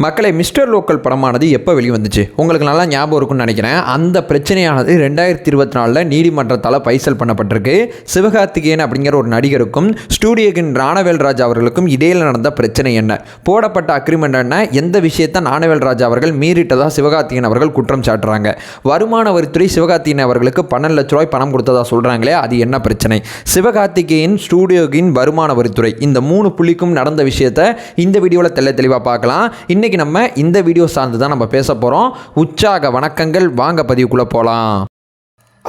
மக்களை mister local படமானது எப்போ வெளிவந்துச்சு? உங்களுக்கு நல்லா ஞாபகம் இருக்கும்னு நினைக்கிறேன். அந்த பிரச்சனையானது ரெண்டாயிரத்தி இருபத்தி நாலில் நீதிமன்றத்தால் பைசல் பண்ணப்பட்டிருக்கு. சிவகார்த்திகேயன் அப்படிங்கிற ஒரு நடிகருக்கும் ஸ்டூடியோகின் ராணவேல்ராஜ் அவர்களுக்கும் இடையில் நடந்த பிரச்சனை என்ன? போடப்பட்ட அக்ரிமெண்ட் என்ன? எந்த விஷயத்தை ராணவேல்ராஜ் அவர்கள் மீறிட்டதா சிவகார்த்திகேயன் அவர்கள் குற்றம் சாட்டுறாங்க? வருமான வரித்துறை சிவகார்த்திகேயன் அவர்களுக்கு பன்னெண்டு லட்ச ரூபாய் பணம் கொடுத்ததா சொல்கிறாங்களே அது என்ன பிரச்சனை? சிவகார்த்திகேயன் ஸ்டூடியோகின் வருமான வரித்துறை இந்த மூணு புள்ளிக்கும் நடந்த விஷயத்தை இந்த வீடியோவில் தெள்ள தெளிவாக பார்க்கலாம். இன்றைக்கி நம்ம இந்த வீடியோ சார்ந்து தான் நம்ம பேச போகிறோம் உற்சாக வணக்கங்கள். வாங்க பதிவுக்குள்ளே போகலாம்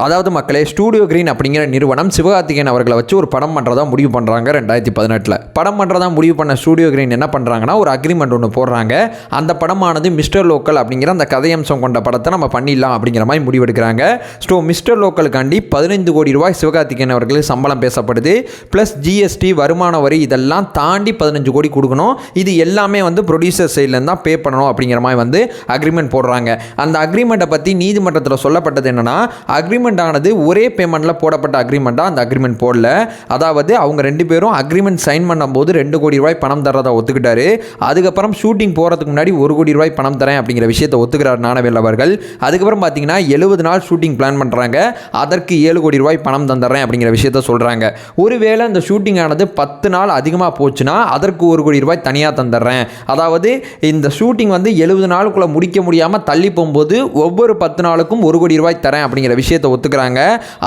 அதாவது மக்களே ஸ்டூடியோ கிரீன் அப்படிங்கிற நிறுவனம் சிவகார்த்திகேயன் அவர்களை வச்சு ஒரு படம் பண்ணுறதா முடிவு பண்ணுறாங்க ரெண்டாயிரத்தி பதினெட்டில். படம் பண்ணுறதா முடிவு பண்ண ஸ்டூடியோ கிரீன் என்ன பண்ணுறாங்கன்னா ஒரு அக்ரிமெண்ட் ஒன்று போடுறாங்க. அந்த படமானது மிஸ்டர் லோக்கல் அப்படிங்கிற அந்த கதையம்சம் கொண்ட படத்தை நம்ம பண்ணிடலாம் அப்படிங்கிற மாதிரி முடிவெடுக்கிறாங்க. ஸோ மிஸ்டர் லோக்கலுக்காண்டி பதினைந்து கோடி ரூபாய் சிவகார்த்திகேயன் அவர்களுக்கு சம்பளம் பேசப்படுது. ப்ளஸ் ஜிஎஸ்டி வருமான வரி இதெல்லாம் தாண்டி பதினஞ்சு கோடி கொடுக்கணும். இது எல்லாமே வந்து ப்ரொடியூசர் சைட்லேருந்து தான் பே பண்ணணும் அப்படிங்கிற மாதிரி வந்து அக்ரிமெண்ட் போடுறாங்க. அந்த அக்ரிமெண்ட்டை பற்றி நீதிமன்றத்தில் சொல்லப்பட்டது என்னென்னா அக்ரிமெண்ட் அக்ரிமெண்ட் ஆனது ஒரே பேமெண்ட்டில் போடப்பட்ட அக்ரிமெண்ட்டாக அந்த அக்ரிமெண்ட் போடல. அதாவது அவங்க ரெண்டு பேரும் அக்ரிமெண்ட் சைன் பண்ணும்போது ரெண்டு கோடி ரூபாய் பணம் தரதை ஒத்துக்கிட்டாரு. அதுக்கப்புறம் ஷூட்டிங் போகிறதுக்கு முன்னாடி ஒரு கோடி ரூபாய் பணம் தரேன் அப்படிங்கிற விஷயத்தை ஒத்துக்கிறார் நாணவேல் அவர்கள். அதுக்கப்புறம் பார்த்தீங்கன்னா எழுபது நாள் ஷூட்டிங் பிளான் பண்ணுறாங்க அதற்கு ஏழு கோடி ரூபாய் பணம் தந்துடுறேன் அப்படிங்கிற விஷயத்த சொல்கிறாங்க ஒருவேளை இந்த ஷூட்டிங் ஆனது பத்து நாள் அதிகமாக போச்சுன்னா அதற்கு ஒரு கோடி ரூபாய் தனியாக தந்துடுறேன் அதாவது இந்த ஷூட்டிங் வந்து எழுபது நாளுக்குள்ளே முடிக்க முடியாமல் தள்ளி போகும்போது ஒவ்வொரு பத்து நாளுக்கும் ஒரு கோடி ரூபாய் தரேன் அப்படிங்கிற விஷயத்தை ஒத்துக்கிறாங்க.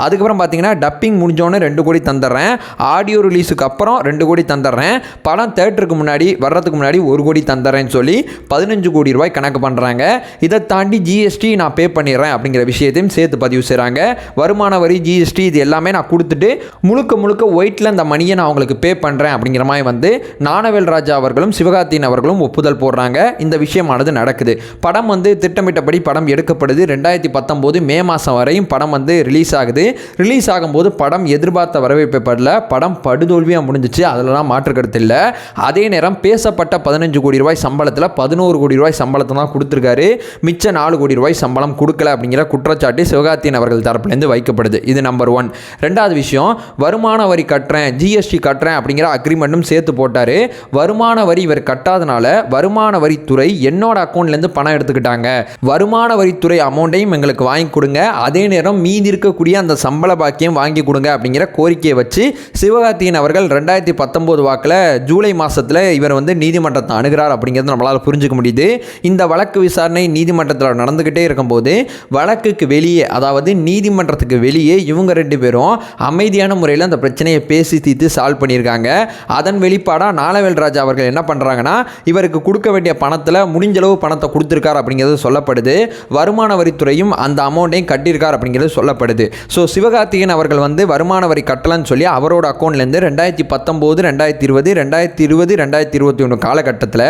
அதுக்கப்புறம் பார்த்தீங்கன்னா டப்பிங் முடிஞ்சோடனே ரெண்டு கோடி தந்துடுறேன் ஆடியோ ரிலீஸுக்கு அப்புறம் ரெண்டு கோடி தந்துடுறேன் படம் தேட்டருக்கு முன்னாடி வர்றதுக்கு முன்னாடி ஒரு கோடி தந்துடுறேன்னு சொல்லி பதினஞ்சு கோடி ரூபாய் கணக்கு பண்ணுறாங்க இதை தாண்டி ஜிஎஸ்டி நான் பே பண்ணிடுறேன் அப்படிங்கிற விஷயத்தையும் சேர்த்து பதிவு செய்கிறாங்க வருமான வரி ஜிஎஸ்டி இது எல்லாமே நான் கொடுத்துட்டு முழுக்க முழுக்க ஒயிட்டில் இந்த மணியை நான் அவங்களுக்கு பே பண்ணுறேன் அப்படிங்கிற மாதிரி வந்து நானவேல் ராஜா அவர்களும் சிவகார்த்தியின் அவர்களும் ஒப்புதல் போடுறாங்க. இந்த விஷயமானது நடக்குது. படம் வந்து திட்டமிட்டபடி படம் எடுக்கப்படுது. ரெண்டாயிரத்தி பத்தொம்போது மே மாதம் வரையும் படம் வந்து ரிலீஸ் ஆகுது. ரிலீஸ் ஆகும்போது படம் எதிர்பார்த்த வரவேற்பை படல படம் படுதோல்வியாக முடிஞ்சிச்சு. அதிலலாம் மாற்று இல்லை. அதே நேரம் பேசப்பட்ட பதினஞ்சு கோடி ரூபாய் சம்பளத்தில் பதினோரு கோடி ரூபாய் சம்பளத்தை தான் கொடுத்துருக்காரு. மிச்ச நாலு கோடி ரூபாய் சம்பளம் கொடுக்கல அப்படிங்கிற குற்றச்சாட்டு சிவகார்த்தியன் அவர்கள் தரப்புலேருந்து வைக்கப்படுது இது நம்பர் ஒன் ரெண்டாவது விஷயம் வருமான வரி கட்டுறேன் ஜிஎஸ்டி கட்டுறேன் அப்படிங்கிற அக்ரிமெண்ட்டும் சேர்த்து போட்டார். வருமான வரி இவர் கட்டாதனால வருமான வரித்துறை என்னோட அக்கௌண்ட்லேருந்து பணம் எடுத்துக்கிட்டாங்க. வருமான வரித்துறை அமௌண்ட்டையும் எங்களுக்கு வாங்கி கொடுங்க. அதே நேரம் மீதி இருக்கக்கூடிய அந்த சம்பள பாக்கியம் வாங்கி கொடுங்க அப்படிங்கிற கோரிக்கையை வச்சு சிவகார்த்திகேயன் அவர்கள் ரெண்டாயிரத்தி பத்தொம்போது வாக்கில் ஜூலை மாதத்தில் இவர் வந்து நீதிமன்றத்தை அணுகிறார் அப்படிங்கிறது நம்மளால் புரிஞ்சுக்க முடியுது. இந்த வழக்கு விசாரணை நீதிமன்றத்தில் நடந்துக்கிட்டே இருக்கும்போது வழக்குக்கு வெளியே அதாவது நீதிமன்றத்துக்கு வெளியே இவங்க ரெண்டு பேரும் அமைதியான முறையில் அந்த பிரச்சனையை பேசி தீர்த்து சால்வ் பண்ணியிருக்காங்க. அதன் வெளிப்பாடாக நாளவேல் ராஜா அவர்கள் என்ன பண்ணுறாங்கன்னா இவருக்கு கொடுக்க வேண்டிய பணத்தில் முடிஞ்சளவு பணத்தை கொடுத்துருக்கார் அப்படிங்கிறது சொல்லப்படுது. வருமான வரித்துறையும் அந்த அமௌண்ட்டையும் கட்டியிருக்கார் அப்படிங்கிறது சொல்லப்படுது. ஸோ சிவகார்த்திகேயன் அவர்கள் வந்து வருமான வரி கட்டலன்னு சொல்லி அவரோட அக்கௌண்ட்லேருந்து ரெண்டாயிரத்தி பத்தொம்போது ரெண்டாயிரத்தி இருபது ரெண்டாயிரத்தி இருபது ரெண்டாயிரத்தி இருபத்தி ஒன்று காலகட்டத்தில்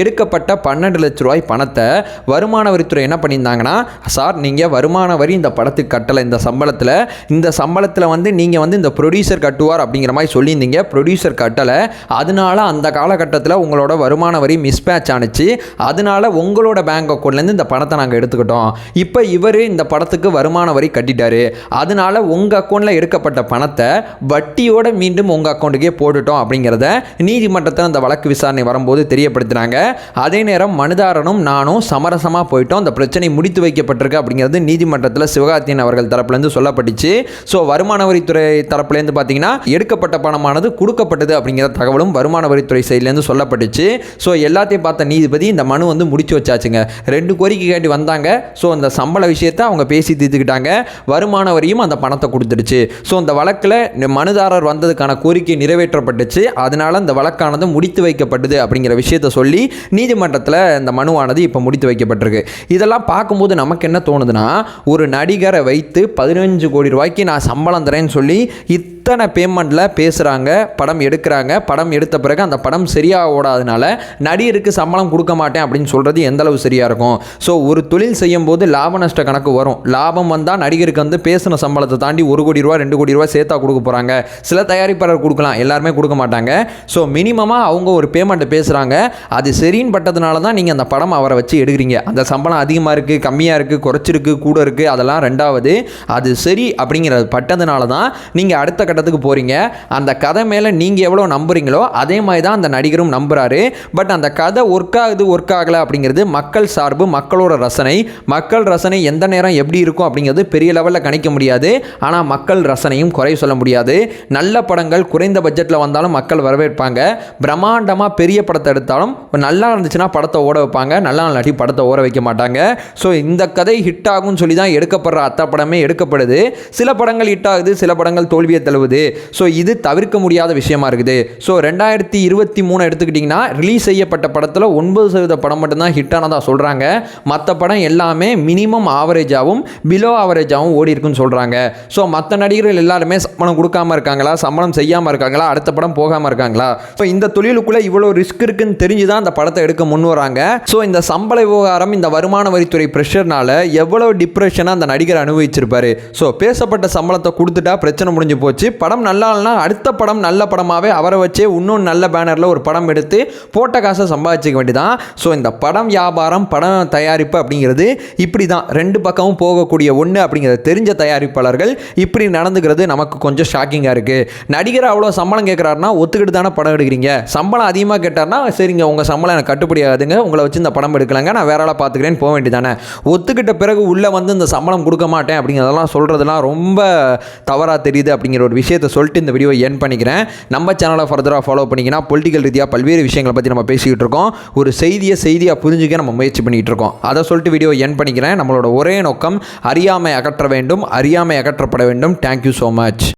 எடுக்கப்பட்ட பன்னெண்டு லட்ச ரூபாய் பணத்தை வருமான வரித்துறை என்ன பண்ணியிருந்தாங்கன்னா சார் நீங்கள் வருமான வரி இந்த படத்துக்கு கட்டலை இந்த சம்பளத்தில். இந்த சம்பளத்தில் வந்து நீங்கள் வந்து இந்த ப்ரொடியூசர் கட்டுவார் அப்படிங்கிற மாதிரி சொல்லியிருந்தீங்க. ப்ரொடியூசர் கட்டலை. அதனால அந்த காலகட்டத்தில் உங்களோட வருமான வரி மிஸ்மேட்ச் ஆணுச்சு அதனால உங்களோட பேங்க் அக்கௌண்ட்லேருந்து இந்த பணத்தை நாங்கள் எடுத்துக்கிட்டோம். இப்போ இவர் இந்த படத்துக்கு வருமான வரி கட்டிட்டாரு. அதனால உங்கள் அக்கௌண்ட்டில் எடுக்கப்பட்ட பணத்தை வட்டியோட மீண்டும் உங்கள் அக்கௌண்ட்டுக்கே போட்டுட்டோம் அப்படிங்கிறத நீதிமன்றத்தில் அந்த வழக்கு விசாரணை வரும்போது தெரியப்படுத்தினாங்க. அதே நேரம் மனுதாரனும் நானும் சமரசமாக போயிட்டோம். அந்த பிரச்சனை முடித்து வைக்கப்பட்டிருக்கு அப்படிங்கிறது நீதிமன்றத்தில் சிவகார்த்தியன் அவர்கள் தரப்புலேருந்து சொல்லப்பட்டுச்சு. ஸோ வருமான வரித்துறை தரப்புலேருந்து பார்த்தீங்கன்னா எடுக்கப்பட்ட பணமானது கொடுக்கப்பட்டது அப்படிங்கிற தகவலும் வருமான வரித்துறை சைட்லேருந்து சொல்லப்பட்டுச்சு. ஸோ எல்லாத்தையும் பார்த்த நீதிபதி இந்த மனு வந்து முடிச்சு வச்சாச்சுங்க. ரெண்டு கோரிக்கை கேட்டு வந்தாங்க. ஸோ அந்த சம்பள விஷயத்தை அவங்க பேசி தீர்த்துக்கிட்டாங்க. வருமான வரியும் அந்த பணத்தை கொடுத்துடுச்சு. ஸோ அந்த வழக்கில் மனுதாரர் வந்ததுக்கான கோரிக்கை நிறைவேற்றப்பட்டுச்சு. அதனால் அந்த வழக்கானது முடித்து வைக்கப்பட்டது அப்படிங்கிற விஷயத்த சொல்லி நீதிமன்றத்தில் இந்த மனுவானது இப்போ முடித்து வைக்கப்பட்டிருக்கு. இதெல்லாம் பார்க்கும்போது நமக்கு என்ன தோணுதுன்னா ஒரு நடிகரை வைத்து பதினஞ்சு கோடி ரூபாய்க்கு நான் சம்பளம் தரேன்னு சொல்லி இத்தனை பேமெண்ட்டில் பேசுகிறாங்க படம் எடுக்கிறாங்க. படம் எடுத்த பிறகு அந்த படம் சரியாக ஓடாதனால நடிகருக்கு சம்பளம் கொடுக்க மாட்டேன் அப்படின்னு சொல்கிறது எந்தளவு சரியாக இருக்கும்? ஸோ ஒரு தொழில் செய்யும் போது லாப நஷ்ட கணக்கு வரும். லாபம் வந்தால் நடிகருக்கு வந்து பேசின சம்பளத்தை தாண்டி ஒரு கோடி ரூபா ரெண்டு கோடி ரூபா சேர்த்தா கொடுக்க போகிறாங்க சில தயாரிப்பாளர் கொடுக்கலாம் எல்லாருமே கொடுக்க மாட்டாங்க. ஸோ மினிமமாக அவங்க ஒரு பேமெண்ட்டை பேசுகிறாங்க அது சரின்னு பட்டதுனால தான் நீங்கள் அந்த படம் அவரை வச்சு எடுக்கிறீங்க. அந்த சம்பளம் அதிகமாக இருக்குது கம்மியாக இருக்குது குறைச்சிருக்கு கூட இருக்குது அதெல்லாம் ரெண்டாவது. அது சரி அப்படிங்கிறது பட்டதுனால தான் நீங்கள் அடுத்த கட்டத்துக்கு போகிறீங்க அந்த கதை மேலே நீங்கள் எவ்வளோ நம்புறீங்களோ அதே மாதிரி தான் அந்த நடிகரும் நம்புகிறாரு பட் அந்த கதை ஒர்க் ஆகுது ஒர்க் ஆகலை அப்படிங்கிறது மக்கள் சார்பு மக்களோட ரசனை. மக்கள் ரசனை எந்த நேரம் எப்படி இருக்கும் அப்படிங்கிறது பெரிய லெவலில் கணிக்க முடியாது. ஆனால் மக்கள் ரசனையும் குறை சொல்ல முடியாது. நல்ல படங்கள் குறைந்த பட்ஜெட்டில் வந்தாலும் மக்கள் வரவேற்பாங்க. பிரம்மாண்டமாக பெரிய படத்தை எடுத்தாலும் நல்லா இருந்துச்சுன்னா படத்தை ஓட வைப்பாங்க. நல்லா இல்லாட்டி படத்தை ஓட வைக்க மாட்டாங்க. ஸோ இந்த கதை ஹிட் ஆகும்னு சொல்லி தான் எடுக்கப்படுற அத்த படமே எடுக்கப்படுது. சில படங்கள் ஹிட் ஆகுது சில படங்கள் தோல்வியை தழுவுது ஸோ இது தவிர்க்க முடியாத விஷயமா இருக்குது. ஸோ ரெண்டாயிரத்தி இருபத்தி மூணு எடுத்துக்கிட்டிங்கன்னா ரிலீஸ் செய்யப்பட்ட படத்தில் ஒன்பது சதவீத படம் மட்டும்தான் ஹிட் ஆனதாக சொல்கிறாங்க மற்ற படம் எல்லாமே மினிமம் ஆவரேஜாகவும் பிலோ ஆவரேஜாகவும் ஓடி இருக்குன்னு சொல்கிறாங்க ஸோ மற்ற நடிகர்கள் எல்லாருமே சம்பளம் கொடுக்காம இருக்காங்களா? சம்பளம் செய்யாமல் இருக்காங்களா? அடுத்த படம் போகாமல் இருக்காங்களா? ஸோ இந்த தொழிலுக்குள்ளே இவ்வளோ ரிஸ்க் இருக்குன்னு தெரிஞ்சு தான் அந்த படத்தை எடுக்க முன் வராங்க. ஸோ இந்த சம்பள விவகாரம் இந்த வருமான வரித்துறை ப்ரெஷர்னால எவ்வளோ டிப்ரெஷனாக அந்த நடிகர் அனுபவிச்சிருப்பாரு? ஸோ பேசப்பட்ட சம்பளத்தை கொடுத்துட்டா பிரச்சனை முடிஞ்சு போச்சு. படம் நல்லா இல்லைனா அடுத்த படம் நல்ல படமாகவே அவரை வச்சே இன்னும் நல்ல பேனரில் ஒரு படம் எடுத்து போட்ட காசை சம்பாதிச்சிக்க வேண்டிதான் ஸோ இந்த படம் வியாபாரம் படம் தயாரிப்பு அப்படிங்கிறது இப்படி தான் ரெண்டு பக்கமும் போகக்கூடிய ஒன்று அப்படிங்கிறத தெரிஞ்ச தயாரிப்பாளர்கள் இப்படி நடந்துக்கிறது நமக்கு கொஞ்சம் ஷாக்கிங்காக இருக்குது நடிகர் அவ்வளோ சம்பளம் கேட்குறாருன்னா ஒத்துக்கிட்டு தானே படம் எடுக்கிறீங்க? சம்பளம் அதிகமாக கேட்டார்னா சரிங்க உங்கள் சம்பளம் எனக்கு கட்டுப்படி ஆகுதுங்க உங்களை வச்சு இந்த படம் எடுக்கலாங்க நான் வேற ஆளாக பார்த்துக்கிறேன்னு போக வேண்டியதானே ஒத்துக்கிட்ட பிறகு உள்ளே வந்து இந்த சம்பளம் கொடுக்க மாட்டேன் அப்படிங்கிறதெல்லாம் சொல்கிறதுலாம் ரொம்ப தவறாக தெரியுது அப்படிங்கிற ஒரு விஷயத்தை சொல்லிட்டு இந்த வீடியோ என் பண்ணிக்கிறேன். நம்ம சேனலை ஃபர்தராக ஃபாலோ பண்ணிங்கன்னா பொலிட்டிக்கல் ரீதியாக பல்வேறு விஷயங்களை பற்றி நம்ம பேசிக்கிட்டு இருக்கோம். ஒரு செய்தியை செய்தியாக புரிஞ்சுக்க நம்ம முயற்சி பண்ணிகிட்டு இருக்கோம். அதை சொல்லிட்டு வீடியோ என் பண்ணிக்கிறேன். நம்மளோட ஒரே நோக்கம் அறியாமை அகற்ற வேண்டும். அறியாமை அகற்றப்பட வேண்டும். Thank you so much